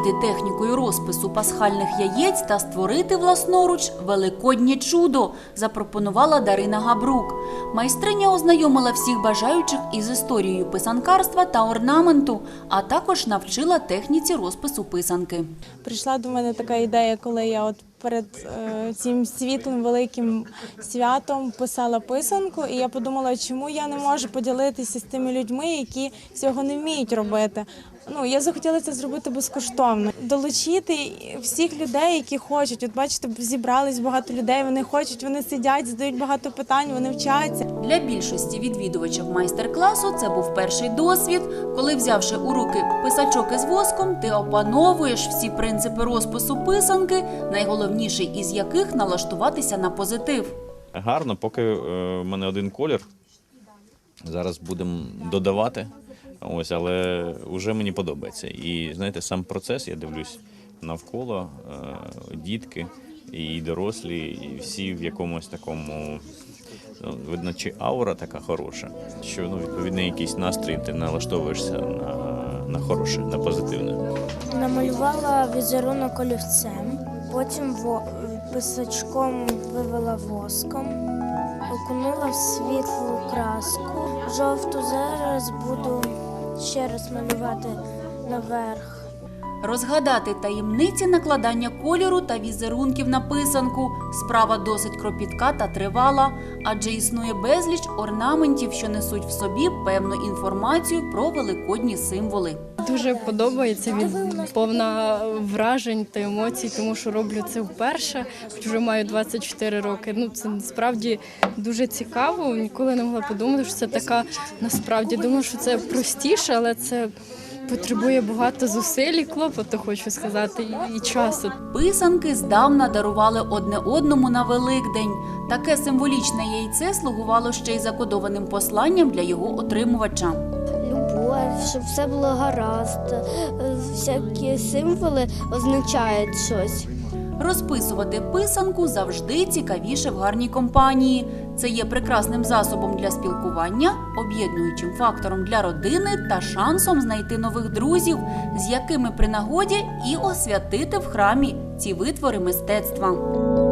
оволодіти технікою розпису пасхальних яєць та створити власноруч великоднє чудо, запропонувала Дарина Габрук. Майстриня ознайомила всіх бажаючих із історією писанкарства та орнаменту, а також навчила техніці розпису писанки. Прийшла до мене така ідея, коли я от перед е, цим світлим великим святом писала писанку, і я подумала, чому я не можу поділитися з тими людьми, які цього не вміють робити. Ну я захотіла це зробити безкоштовно, долучити всіх людей, які хочуть. От бачите, зібрались багато людей. Вони хочуть, вони сидять, задають багато питань, вони вчаться. Для більшості відвідувачів майстер-класу це був перший досвід, коли, взявши у руки писачок із воском, ти опановуєш всі принципи розпису писанки, найголовніший із яких налаштуватися на позитив. Гарно, поки е, в мене один колір. Зараз будемо додавати. Ось, але вже мені подобається. І знаєте, сам процес, я дивлюсь навколо е, дітки і дорослі, і всі в якомусь такому. ну, Видно, чи аура така хороша, що ну, відповідно якийсь настрій ти налаштовуєшся на, на хороше, на позитивне. Намалювала візерунок олівцем, потім писачком вивела воском, окунула в світлу краску. Жовту зараз буду ще раз малювати наверх. Розгадати таємниці накладання кольору та візерунків на писанку справа досить кропітка та тривала, адже існує безліч орнаментів, що несуть в собі певну інформацію про великодні символи. Дуже подобається від повна вражень та емоцій, тому що роблю це вперше, хоч вже маю 24 роки. Ну це насправді дуже цікаво. Ніколи не могла подумати, що це така насправді. Думаю, що це простіше, але це потребує багато зусиль і клопоту, хочу сказати, і- і часу. Писанки здавна дарували одне одному на Великдень. Таке символічне яйце слугувало ще й закодованим посланням для його отримувача. Любов, щоб все було гаразд. Всякі символи означають щось. Розписувати писанку завжди цікавіше в гарній компанії. Це є прекрасним засобом для спілкування, об'єднуючим фактором для родини та шансом знайти нових друзів, з якими при нагоді і освятити в храмі ці витвори мистецтва.